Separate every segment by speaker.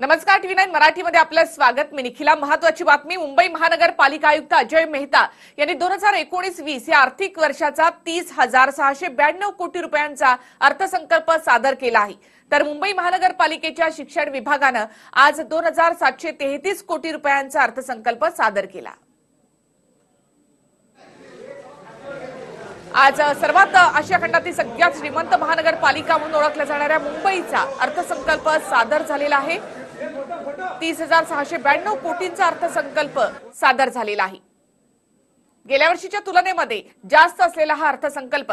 Speaker 1: नमस्कार TV nine मराठीमध्ये आपलं स्वागत. मी निखिला महत्वाची बातमी. मुंबई महानगरपालिका आयुक्त अजय मेहता यांनी दोन हजार एकोणीस वीस या आर्थिक वर्षाचा तीस हजार सहाशे ब्याण्णव कोटी रुपयांचा अर्थसंकल्प सादर केला आहे. तर मुंबई महानगरपालिकेच्या शिक्षण विभागानं आज दोन हजार सातशे तेहतीस कोटी रुपयांचा अर्थसंकल्प सादर केला. आज सर्वात आशिया खंडातील सगळ्यात श्रीमंत महानगरपालिका म्हणून ओळखल्या जाणाऱ्या मुंबईचा अर्थसंकल्प सादर झालेला आहे. तीस हजार सहाशे ब्याण्णव कोटींचा अर्थसंकल्प सादर झालेला आहे. गेल्या वर्षीच्या तुलनेमध्ये जास्त असलेला हा अर्थसंकल्प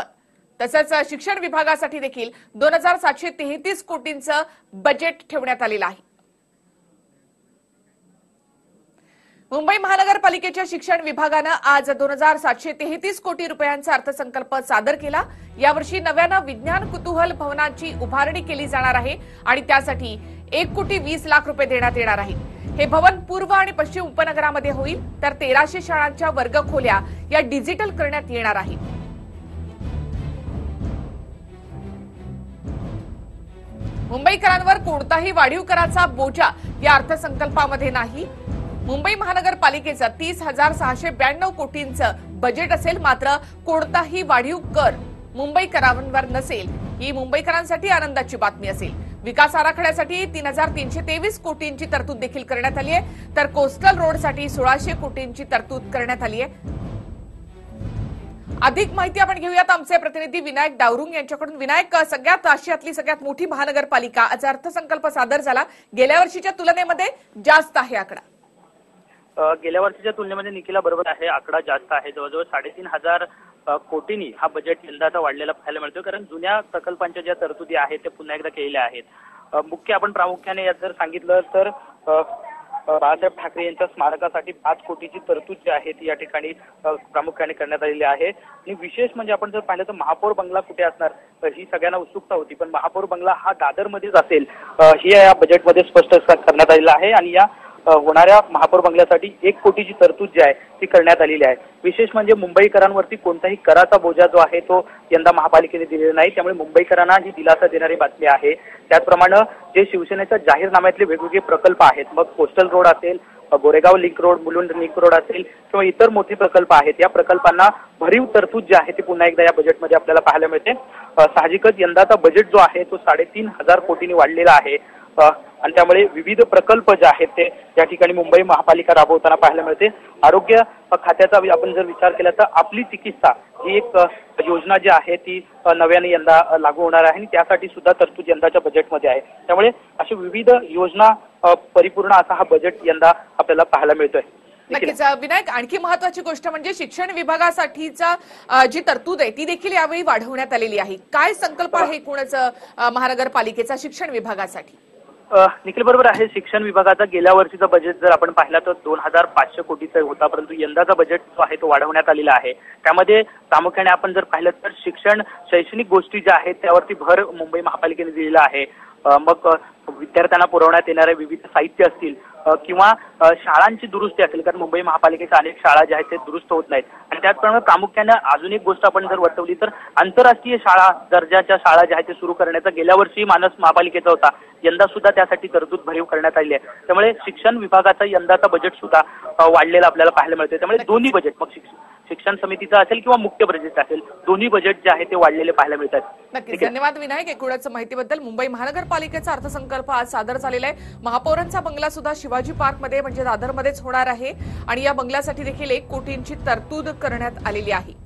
Speaker 1: तसंच शिक्षण विभागासाठी देखील दोन हजार सातशे तेहतीस कोटींचं बजेट ठेवण्यात आलेलं आहे. मुंबई महानगरपालिकेच्या शिक्षण विभागानं आज दोन हजार सातशे तेहतीस कोटी रुपयांचा अर्थसंकल्प सादर केला. यावर्षी नव्यानं विज्ञान कुतूहल भवनाची उभारणी केली जाणार आहे आणि त्यासाठी एक कोटी वीस लाख रुपये देण्यात येणार आहे. हे भवन पूर्व आणि पश्चिम उपनगरामध्ये होईल तर तेराशे शाळांच्या वर्गखोल्या या डिजिटल करण्यात येणार आहेत मुंबईकरांवर कोणताही वाढीव कराचा बोजा या अर्थसंकल्पामध्ये नाही. मुंबई महानगरपालिकेचं तीस हजार सहाशे ब्याण्णव कोटींचं बजेट असेल मात्र कोणताही वाढीव कर मुंबईकरांवर नसेल. ही मुंबईकरांसाठी आनंदाची बातमी असेल. विकास आराखड्यासाठी तीन हजार तीनशे तेवीस कोटींची तरतूद देखील करण्यात आली आहे. तर कोस्टल रोडसाठी सोळाशे कोटींची तरतूद करण्यात आली आहे. अधिक माहिती आपण घेऊयात. आमचे प्रतिनिधी विनायक डावरुंग यांच्याकडून. विनायक सगळ्यात आशियातली सगळ्यात मोठी महानगरपालिका आज अर्थसंकल्प सादर झाला. गेल्या वर्षीच्या तुलनेमध्ये जास्त आहे आकडा.
Speaker 2: गेल्या वर्षीच्या तुलनेमध्ये निखिला बरोबर आहे आकडा जास्त आहे. जवळजवळ साडेतीन हजार कोटींनी हा बजेट यंदाचा वाढलेला पाहायला मिळतो कारण जुन्या प्रकल्पांच्या ज्या तरतुदी आहेत त्या पुन्हा एकदा केलेल्या आहेत. मुख्य आपण प्रामुख्याने यात जर सांगितलं तर बाळासाहेब ठाकरे यांच्या स्मारकासाठी पाच कोटीची तरतूद जी आहे ती या ठिकाणी प्रामुख्याने करण्यात आलेली आहे. आणि विशेष म्हणजे आपण जर पाहिलं तर महापौर बंगला कुठे असणार? ही सगळ्यांना उत्सुकता होती. पण महापौर बंगला हा दादरमध्येच असेल. हे या बजेटमध्ये स्पष्ट करण्यात आलेलं आहे. आणि या होणाऱ्या महापौर बंगल्यासाठी एक कोटीची तरतूद जी आहे ती करण्यात आलेली आहे. विशेष म्हणजे मुंबईकरांवरती कोणताही कराचा बोजा जो आहे तो यंदा महापालिकेने दिलेला नाही. त्यामुळे मुंबईकरांना ही दिलासा देणारी बातमी आहे. त्याचप्रमाणे जे शिवसेनेच्या जाहीरनाम्यातले वेगवेगळे प्रकल्प आहेत मग कोस्टल रोड असेल Goregaon link road Mulund link road असेल किंवा इतर मोठे प्रकल्प आहेत या प्रकल्पांना भरीव तरतूद जी आहे ती पुन्हा एकदा या बजेटमध्ये आपल्याला पाहायला मिळते. साहजिकच यंदाचा बजेट जो आहे तो साडेतीन हजार कोटींनी वाढलेला आहे. आणि त्यामुळे विविध प्रकल्प जे आहेत ते या ठिकाणी मुंबई महापालिका राबवताना पाहायला मिळते. आरोग्य खात्याचा आपण जर विचार केला तर आपली चिकित्सा ही एक योजना जी आहे ती नव्याने यंदा लागू होणार आहे आणि त्यासाठी सुद्धा तरतूद यंदाच्या बजेटमध्ये आहे. त्यामुळे अशी विविध योजना परिपूर्ण असा हा बजेट यंदा आपल्याला पाहायला मिळतोय.
Speaker 1: नक्कीच विनायक आणखी महत्वाची गोष्ट म्हणजे शिक्षण विभागासाठीचा जी तरतूद आहे ती देखील यावेळी वाढवण्यात आलेली आहे. काय संकल्प आहे एकूणच अ, महानगरपालिकेचा शिक्षण विभागासाठी?
Speaker 2: निखिल बरोबर आहे. शिक्षण विभागाचा गेल्या वर्षीचा बजेट जर आपण पाहिला तर दोन हजार पाचशे कोटीचा होता परंतु यंदाचा बजेट जो आहे तो वाढवण्यात आलेला आहे. त्यामध्ये प्रामुख्याने आपण जर पाहिलं तर शिक्षण शैक्षणिक गोष्टी ज्या आहेत त्यावरती भर मुंबई महापालिकेने दिलेला आहे. मग विद्यार्थ्यांना पुरवण्यात येणारे विविध साहित्य असतील किंवा शाळांची दुरुस्ती असेल कारण मुंबई महापालिकेच्या अनेक शाळा ज्या आहेत ते दुरुस्त होत नाहीत. आणि त्याचप्रमाणे प्रामुख्याने अजून एक गोष्ट आपण जर वर्तवली तर आंतरराष्ट्रीय शाळा दर्जाच्या शाळा ज्या आहेत ते सुरू करण्याचा गेल्या वर्षी मानस महापालिकेचा होता. यंदा सुद्धा त्यासाठी तरतूद भरीव करण्यात आली आहे. त्यामुळे शिक्षण विभागाचा यंदाचा बजेट सुद्धा वाढलेला आपल्याला पाहायला मिळतोय. त्यामुळे दोन्ही बजेट मग शिक्षण शिक्षण समितीचं असेल किंवा मुख्य बजेट असेल दोन्ही बजेट जे आहे ते वाढलेले पाहायला मिळतात.
Speaker 1: नक्कीच. धन्यवाद विनायक. एकूणच माहितीबद्दल मुंबई महानगरपालिकेचा अर्थसंकल्प आज सादर झालेला आहे. महापौरांचा बंगला सुद्धा शिवाजी पार्कमध्ये म्हणजे दादरमध्येच होणार आहे. आणि या बंगल्यासाठी देखील एक कोटींची तरतूद करण्यात आलेली आहे.